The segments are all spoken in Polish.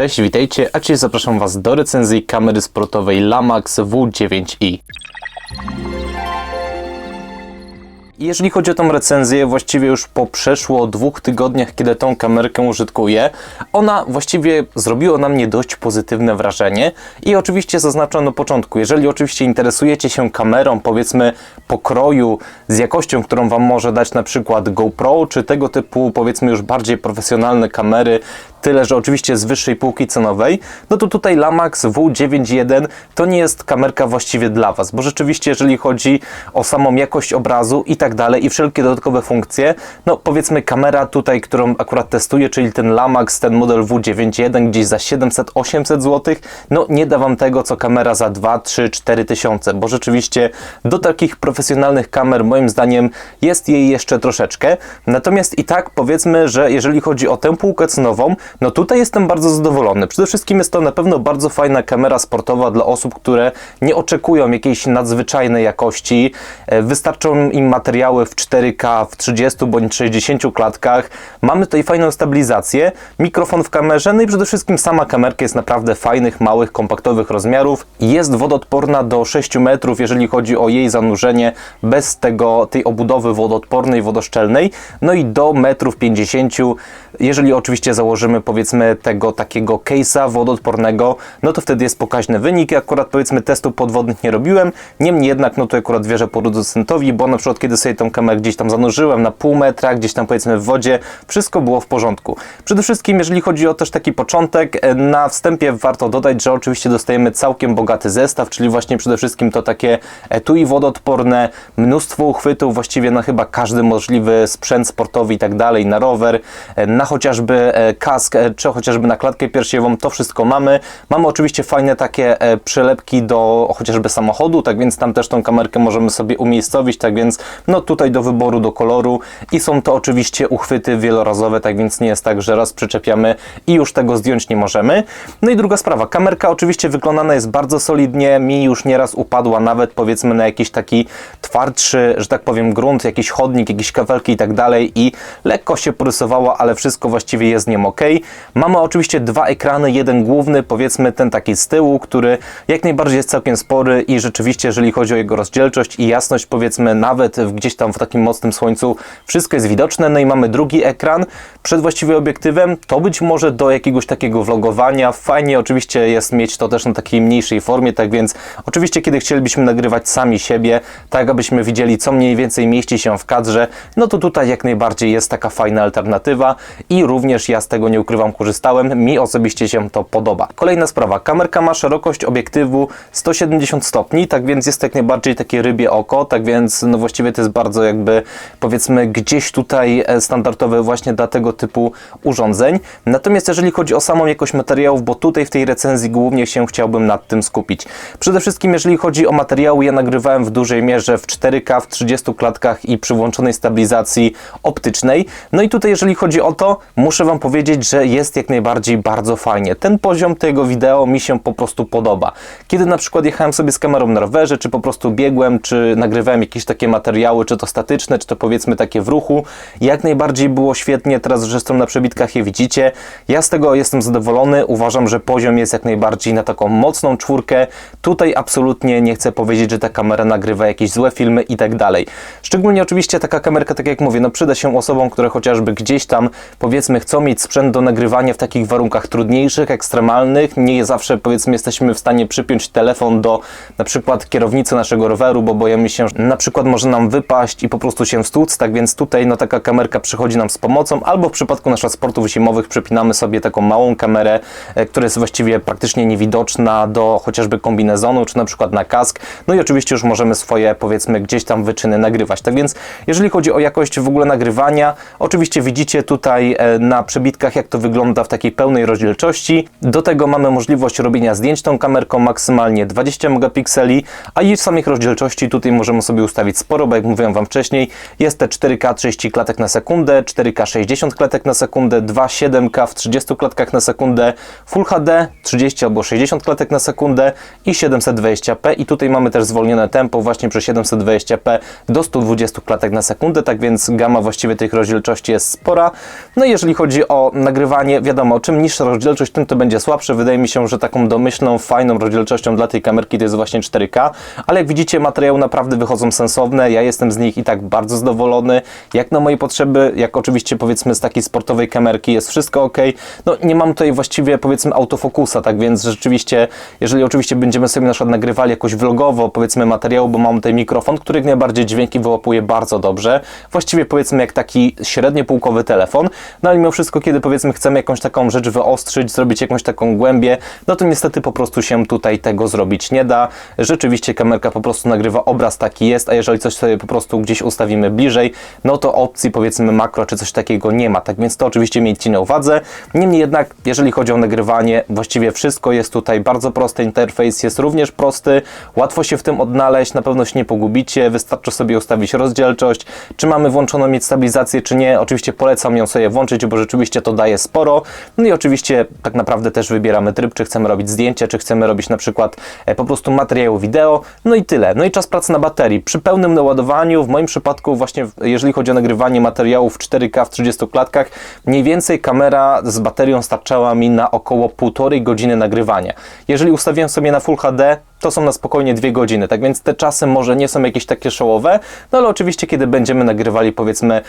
Cześć, witajcie, a dzisiaj zapraszam Was do recenzji kamery sportowej Lamax W9i. I Jeżeli chodzi o tą recenzję, właściwie już po przeszło dwóch tygodniach, kiedy tą kamerkę użytkuję, ona właściwie zrobiła na mnie dość pozytywne wrażenie. I oczywiście zaznaczam na początku, jeżeli oczywiście interesujecie się kamerą, powiedzmy pokroju z jakością, którą Wam może dać na przykład GoPro, czy tego typu powiedzmy już bardziej profesjonalne kamery, tyle że oczywiście z wyższej półki cenowej, no to tutaj Lamax W9.1 to nie jest kamerka właściwie dla Was, bo rzeczywiście jeżeli chodzi o samą jakość obrazu i tak dalej i wszelkie dodatkowe funkcje, no powiedzmy kamera tutaj, którą akurat testuję, czyli ten Lamax, ten model W9.1 gdzieś za 700-800 zł, no nie da Wam tego, co kamera za 2, 3, 4 tysiące, bo rzeczywiście do takich profesjonalnych kamer moim zdaniem jest jej jeszcze troszeczkę, natomiast i tak powiedzmy, że jeżeli chodzi o tę półkę cenową, no tutaj jestem bardzo zadowolony. Przede wszystkim jest to na pewno bardzo fajna kamera sportowa dla osób, które nie oczekują jakiejś nadzwyczajnej jakości. E, Wystarczą im materiały w 4K, w 30 bądź 60 klatkach. Mamy tutaj fajną stabilizację, mikrofon w kamerze, no i przede wszystkim sama kamerka jest naprawdę fajnych, małych, kompaktowych rozmiarów. Jest wodoodporna do 6 metrów, jeżeli chodzi o jej zanurzenie, bez tego, tej obudowy wodoodpornej, wodoszczelnej. No i do metrów 50, jeżeli oczywiście założymy powiedzmy tego takiego case'a wodoodpornego, no to wtedy jest pokaźny wynik. Ja akurat powiedzmy testów podwodnych nie robiłem, niemniej jednak no to akurat wierzę producentowi, bo na przykład kiedy sobie tą kamerę gdzieś tam zanurzyłem na pół metra, gdzieś tam powiedzmy w wodzie, wszystko było w porządku. Przede wszystkim jeżeli chodzi o też taki początek, e, na wstępie warto dodać, że oczywiście dostajemy całkiem bogaty zestaw, czyli właśnie przede wszystkim to takie etui wodoodporne, mnóstwo uchwytów, właściwie na chyba każdy możliwy sprzęt sportowy i tak dalej, na rower, e, na chociażby e, kask, e, czy chociażby na klatkę piersiową, to wszystko mamy. Mamy oczywiście fajne takie e, przylepki do chociażby samochodu, tak więc tam też tą kamerkę możemy sobie umiejscowić, tak więc no tutaj do wyboru, do koloru i są to oczywiście uchwyty wielorazowe, tak więc nie jest tak, że raz przyczepiamy i już tego zdjąć nie możemy. No i druga sprawa, kamerka oczywiście wykonana jest bardzo solidnie, mi już nieraz upadła nawet powiedzmy na jakiś taki twardszy, że tak powiem grunt, jakiś chodnik, jakieś kafelki i tak dalej i lekko się porysowała, ale wszystko właściwie jest z nim ok. Mamy oczywiście dwa ekrany, jeden główny, powiedzmy ten taki z tyłu, który jak najbardziej jest całkiem spory i rzeczywiście jeżeli chodzi o jego rozdzielczość i jasność, powiedzmy nawet gdzieś tam w takim mocnym słońcu, wszystko jest widoczne. No i mamy drugi ekran przed właściwie obiektywem, to być może do jakiegoś takiego vlogowania. Fajnie oczywiście jest mieć to też na takiej mniejszej formie, tak więc oczywiście kiedy chcielibyśmy nagrywać sami siebie, tak abyśmy widzieli co mniej więcej mieści się w kadrze, no to tutaj jak najbardziej jest taka fajna alternatywa i również ja z tego nie ukrywam korzystałem, mi osobiście się to podoba. Kolejna sprawa, kamerka ma szerokość obiektywu 170 stopni, tak więc jest jak najbardziej takie rybie oko, tak więc no właściwie to jest bardzo jakby powiedzmy gdzieś tutaj e, standardowe właśnie dla tego typu urządzeń. Natomiast jeżeli chodzi o samą jakość materiałów, bo tutaj w tej recenzji głównie się chciałbym nad tym skupić. Przede wszystkim jeżeli chodzi o materiały, ja nagrywałem w dużej mierze w 4K, w 30 klatkach i przy włączonej stabilizacji optycznej. No i tutaj jeżeli chodzi o to, muszę Wam powiedzieć, że jest jak najbardziej bardzo fajnie. Ten poziom tego wideo mi się po prostu podoba. Kiedy na przykład jechałem sobie z kamerą na rowerze, czy po prostu biegłem, czy nagrywałem jakieś takie materiały, czy to statyczne, czy to powiedzmy takie w ruchu, jak najbardziej było świetnie. Teraz zresztą na przebitkach je widzicie. Ja z tego jestem zadowolony. Uważam, że poziom jest jak najbardziej na taką mocną czwórkę. Tutaj absolutnie nie chcę powiedzieć, że ta kamera nagrywa jakieś złe filmy i tak dalej. Szczególnie oczywiście taka kamerka, tak jak mówię, no przyda się osobom, które chociażby gdzieś tam powiedzmy chcą mieć sprzęt do nagrywania w takich warunkach trudniejszych, ekstremalnych. Nie zawsze powiedzmy jesteśmy w stanie przypiąć telefon do na przykład kierownicy naszego roweru, bo boimy się, że na przykład może nam wypaść i po prostu się stłuc, tak więc tutaj no taka kamerka przychodzi nam z pomocą, albo w przypadku naszych sportów zimowych przypinamy sobie taką małą kamerę, e, która jest właściwie praktycznie niewidoczna do chociażby kombinezonu, czy na przykład na kask, no i oczywiście już możemy swoje powiedzmy gdzieś tam wyczyny nagrywać. Tak więc jeżeli chodzi o jakość w ogóle nagrywania, oczywiście widzicie tutaj e, na przebitkach jak to wygląda w takiej pełnej rozdzielczości. Do tego mamy możliwość robienia zdjęć tą kamerką maksymalnie 20 megapikseli, a i w samych rozdzielczości tutaj możemy sobie ustawić sporo, bo jak mówiłem Wam wcześniej, jest te 4K 30 klatek na sekundę, 4K 60 klatek na sekundę, 2.7K w 30 klatkach na sekundę, Full HD 30 albo 60 klatek na sekundę i 720p i tutaj mamy też zwolnione tempo właśnie przy 720p do 120 klatek na sekundę, tak więc gama właściwie tych rozdzielczości jest spora. No i jeżeli chodzi o nagrywanie wiadomo, czym niższa rozdzielczość, tym to będzie słabsze. Wydaje mi się, że taką domyślną, fajną rozdzielczością dla tej kamerki to jest właśnie 4K, ale jak widzicie, materiały naprawdę wychodzą sensowne. Ja jestem z nich i tak bardzo zadowolony. Jak na moje potrzeby, jak oczywiście powiedzmy z takiej sportowej kamerki jest wszystko ok. No nie mam tutaj właściwie powiedzmy autofokusa, tak więc rzeczywiście, jeżeli oczywiście będziemy sobie na przykład nagrywali jakoś vlogowo, powiedzmy materiału, bo mam tutaj mikrofon, który jak najbardziej dźwięki wyłapuje bardzo dobrze. Właściwie powiedzmy jak taki średnio półkowy telefon, no ale mimo wszystko, kiedy powiedzmy chcemy jakąś taką rzecz wyostrzyć, zrobić jakąś taką głębię, no to niestety po prostu się tutaj tego zrobić nie da. Rzeczywiście kamerka po prostu nagrywa obraz taki jest, a jeżeli coś sobie po prostu gdzieś ustawimy bliżej, no to opcji powiedzmy makro czy coś takiego nie ma. Tak więc to oczywiście miejcie na uwadze. Niemniej jednak, jeżeli chodzi o nagrywanie, właściwie wszystko jest tutaj bardzo prosty. Interfejs jest również prosty, łatwo się w tym odnaleźć, na pewno się nie pogubicie. Wystarczy sobie ustawić rozdzielczość, czy mamy włączoną mieć stabilizację, czy nie. Oczywiście polecam ją sobie włączyć, bo rzeczywiście to daje sporo. No i oczywiście tak naprawdę też wybieramy tryb, czy chcemy robić zdjęcia, czy chcemy robić na przykład e, po prostu materiał wideo. No i tyle. No i czas pracy na baterii. Przy pełnym naładowaniu, w moim przypadku właśnie jeżeli chodzi o nagrywanie materiałów 4K w 30 klatkach, mniej więcej kamera z baterią starczała mi na około półtorej godziny nagrywania. Jeżeli ustawiłem sobie na Full HD, to są na spokojnie dwie godziny, tak więc te czasy może nie są jakieś takie szołowe, no ale oczywiście kiedy będziemy nagrywali powiedzmy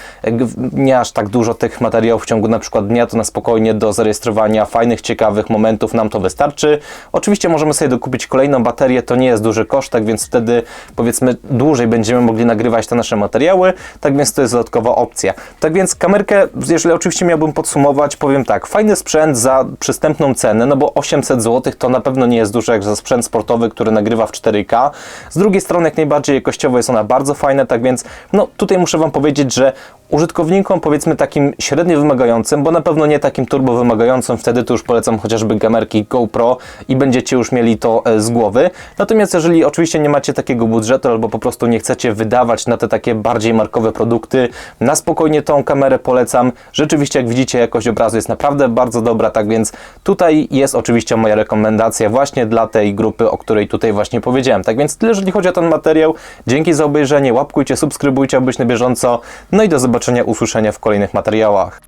nie aż tak dużo tych materiałów w ciągu na przykład dnia, to na spokojnie do zarejestrowania fajnych, ciekawych momentów nam to wystarczy. Oczywiście możemy sobie dokupić kolejną baterię, to nie jest duży koszt, tak więc wtedy powiedzmy dłużej będziemy mogli nagrywać te nasze materiały, tak więc to jest dodatkowa opcja. Tak więc kamerkę, jeżeli oczywiście miałbym podsumować, powiem tak, fajny sprzęt za przystępną cenę, no bo 800 zł to na pewno nie jest dużo jak za sprzęt sportowy, który nagrywa w 4K. Z drugiej strony jak najbardziej jakościowo jest ona bardzo fajna, tak więc no tutaj muszę Wam powiedzieć, że użytkownikom powiedzmy takim średnio wymagającym, bo na pewno nie takim turbo wymagającym, wtedy to już polecam chociażby kamerki GoPro i będziecie już mieli to e, z głowy. Natomiast jeżeli oczywiście nie macie takiego budżetu albo po prostu nie chcecie wydawać na te takie bardziej markowe produkty, na spokojnie tą kamerę polecam. Rzeczywiście jak widzicie jakość obrazu jest naprawdę bardzo dobra, tak więc tutaj jest oczywiście moja rekomendacja właśnie dla tej grupy, o której tutaj właśnie powiedziałem. Tak więc tyle, jeżeli chodzi o ten materiał. Dzięki za obejrzenie, łapkujcie, subskrybujcie, aby być na bieżąco. No i do zobaczenia, usłyszenia w kolejnych materiałach.